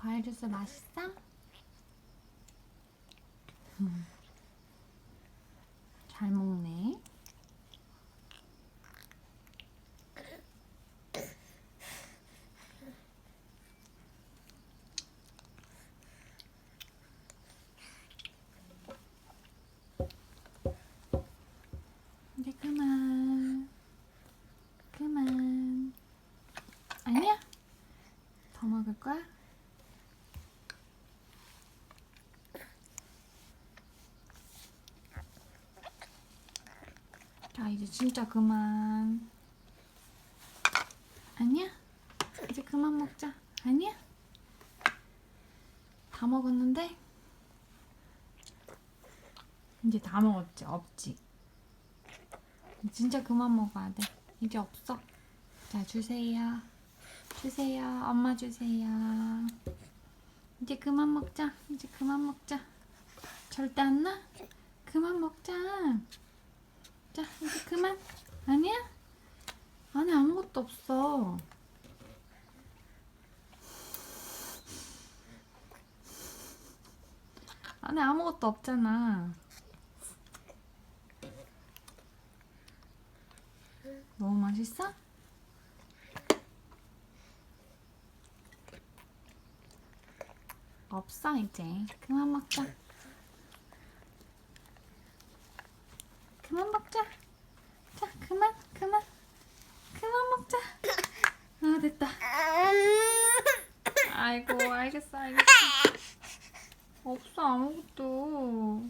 과일 주스 맛있어? 음. 잘 먹네. 이제 그만. 그만. 아니야? 더 먹을 거야? 자, 이제 진짜 그만. 아니야? 이제 그만 먹자. 아니야? 다 먹었는데? 이제 다 먹었지? 없지? 진짜 그만 먹어야 돼. 이제 없어. 자, 주세요. 주세요. 엄마 주세요. 이제 그만 먹자. 이제 그만 먹자. 절대 안 나? 그만 먹자. 자, 이제 그만. 아니야? 안에 아무것도 없어. 안에 아무것도 없잖아. 너무 맛있어? 없어 이제 그만 먹자 그만 먹자. 자 그만 그만. 그만 먹자. 아 됐다. 아이고 알겠어 알겠어. 없어 아무것도